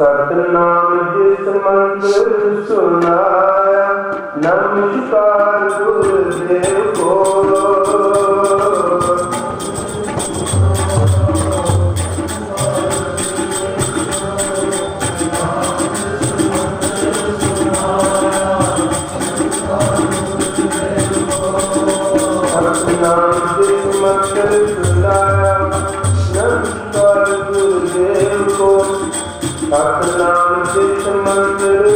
ਸਤਨਾਮ ਜਿਸ ਮੰਤਰ ਸੁਨਾਇਆ ਨਮਸਕਾਰ ਗੁਰਦੇਵ ਕੋ ਸਤਨਾਮ ਜਿਸ ਮੰਤਰ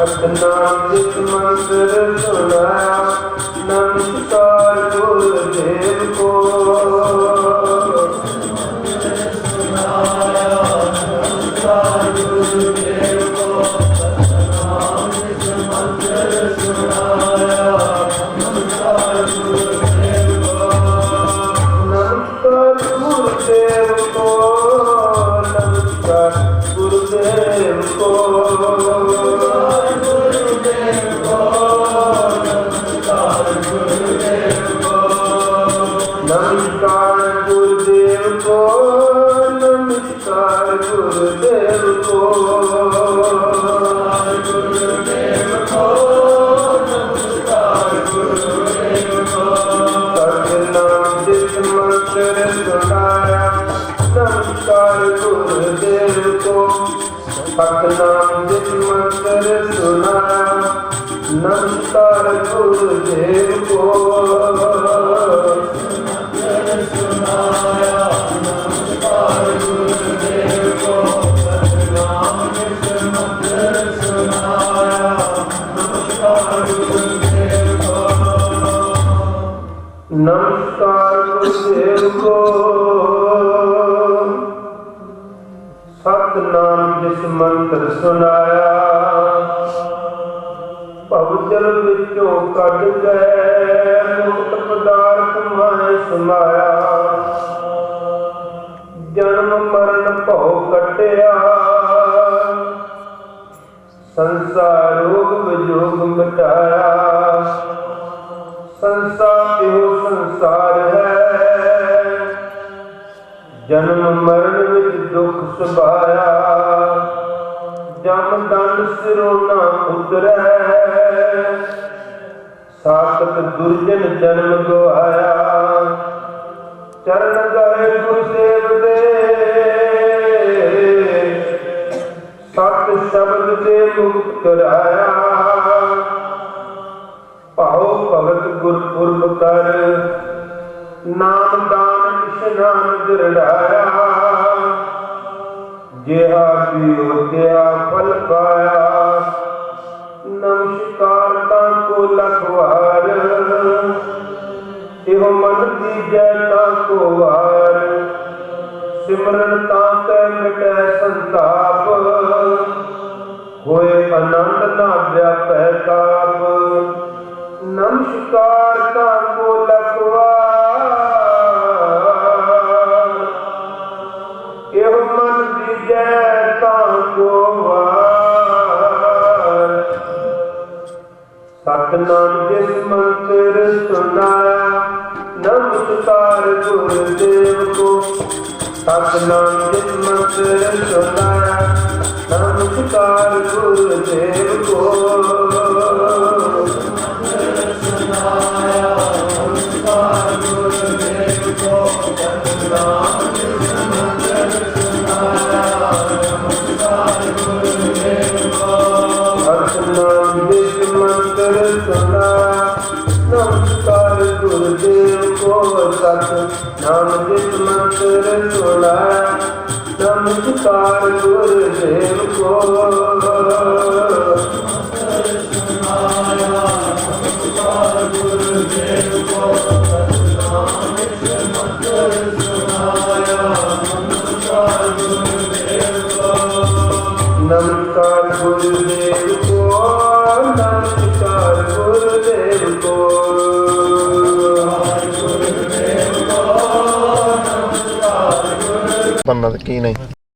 ਸਤਨਾਮ ਜਿਸ ਮੰਤਰ ਸੁਨਾਇਆ ਨਮਸਕਾਰ ਗੁਰਦੇਵ ਕੋ ਕੋ ਗੁਰਦੇਵ ਕੋ ਸਤਨਾਮ ਜਿਸ ਮੰਤਰ ਸੁਨਾਇਆ ਨਮਸਕਾਰ ਗੁਰਦੇਵ ਕੋ ਨਮਸਕਾਰ ਗੁਰਦੇਵ ਕੋ। ਸਤਨਾਮ ਜਿਸ ਮੰਤਰ ਸੁਨਾਇਆ, ਭਵ ਜਲ ਵਿੱਚੋਂ ਕੱਢ ਗਏ ਮੁਕਤ ਪਦਾਰਥ ਮਾਇ ਸਮਾਇਆ। ਜਨਮ ਮਰਨ ਭਉ ਕਟਿਆ। ਸੰਸਾਰ ਰੋਗ ਵਿਜੋਗ ਮਿਟਾਇਆ। ਸੰਸਾਰ ਇਹੋ ਸੰਸਾਰ ਹੈ? ਜਨਮ ਮਰਨ ਵਿੱਚ ਦੁੱਖ ਸੁਭਾਇਆ। ਜਮ ਦੰਡ ਸਿਰੋਂ ਨਾ ਉਤਰੈ। ਸਾਖਤ ਦੁਰਜਨ ਜਨਮ ਗਵਾਇਆ। ਚਰਨ ਗਏ ਗੁਰ ਸੇਵ ਦੇ। ਸਤ ਸ਼ਬਦ ਦੇ ਮੁਕਤ ਕਰਾਇਆ। ਭਾਉ ਭਗਤ ਗੁਰਪੁਰਬ ਕਰ। ਨਾਮ ਦਾਨ ਇਸ਼ਨਾਨ ਦਿਰੜਾਇਆ। ਜਿਹਾ ਪੀਓ ਤਿਆ ਫਲ ਪਾਇਆ। ਨਮਸਕਾਰ ਤਾਂ ਕੋ ਲਖਵਾਰ ਇਹੋ ਮਨ ਦੀ ਜੈ ਤਾਂ ਕੋ ਵਾਰ। ਸਿਮਰਨ ਤਾਂ ਕੈ ਮਿਟੈ ਸੰਤਾਪ। ਹੋਏ ਆਨੰਦ ਨਾ ਵਿਆਪੈ ਨਮਸਕਾਰ ਤਾਂ ਕੋ ਲਖਵਾਰ ਇਹ ਮਨ ਦੀ ਜੈ ਤਾਂ ਕੋ ਵਾਰ। ਸਤਨਾਮ ਜਿਸ ਮੰਤਰ ਸੁਨਾਇਆ ਨਮਸਕਾਰ ਗੁਰਦੇਵ ਕੋ। ਸਤਨਾਮ ਜਿਸ ਮੰਤਰ ਸੁਣਾ ਨਮਸਕਾਰ ਗੁਰਦੇਵ ਕੋ ਸਤ। ਨਾਮ ਜਿਤ ਮੰਤਰ ਸੁਣਾ। ਨਮਸਕਾਰ ਗੁਰਦੇਵ ਕੋ